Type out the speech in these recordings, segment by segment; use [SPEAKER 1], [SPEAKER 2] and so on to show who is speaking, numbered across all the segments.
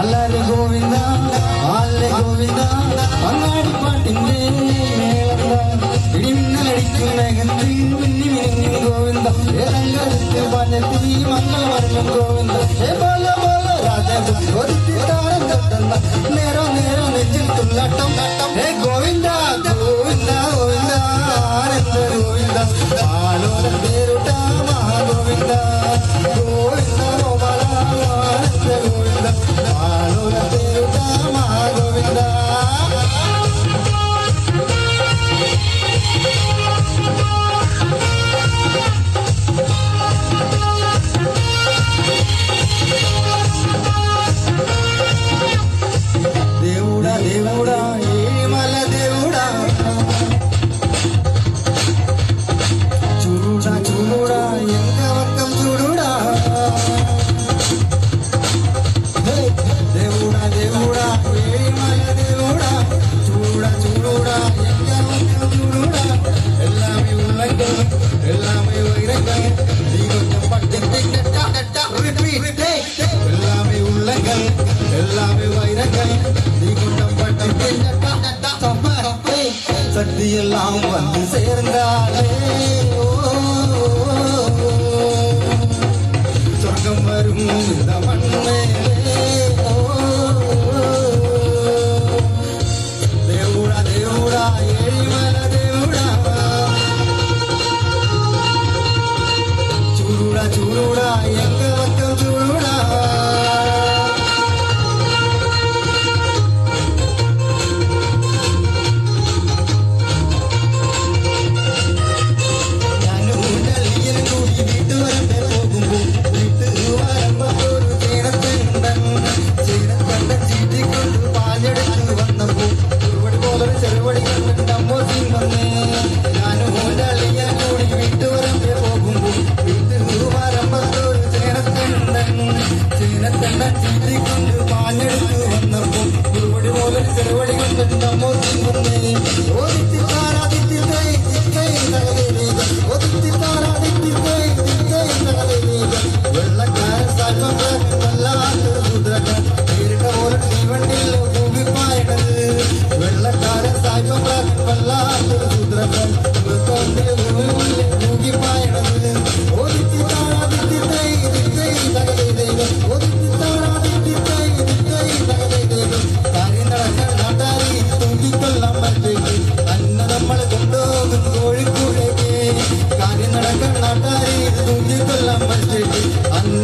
[SPEAKER 1] അല്ലാലെ ഗോവിന്ദ ആലെ ഗോവിന്ദ അങ്ങാടിപ്പാട്ടിന്റെ ഇടിമിന്നലടിക്കുന്നകത്തി മിന്നി മിനിഞ്ഞു ഗോവിന്ദ. ഏതങ്കരത്തിൽ പാഞ്ഞത്തിൽ ഈ മംഗളവർണം ഗോവിന്ദ. ഹേ ബാല ബാല രാജ ഒരു താരം దేవుడా దేవుడా ఏమల దేవుడా చూడుడా చూడుడా ఎంక వక్కం చూడుడా హే, దేవుడా దేవుడా ఏమల దేవుడా చూడుడా చూడుడా ఎంక వక్కం చూడుడా எல்லாமே உள்ளங்கள் எல்லாமே வைரங்கள் நீ கொஞ்சம் பட்டு ரிப்பீட் எல்லாமே உள்ளங்கள் சக்தி எல்லாம் வந்து சேர்ந்தாலே சொர்க்கம் வரும் இந்த மண்மேலே തന്നെ ചീറ്റി കൊണ്ട്. പാഞ്ഞെടുത്ത് വന്നപ്പോൾ ഒരുപടി പോലെ ചെറുപടി കൊണ്ടെന്താ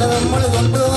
[SPEAKER 1] One, one, one, one.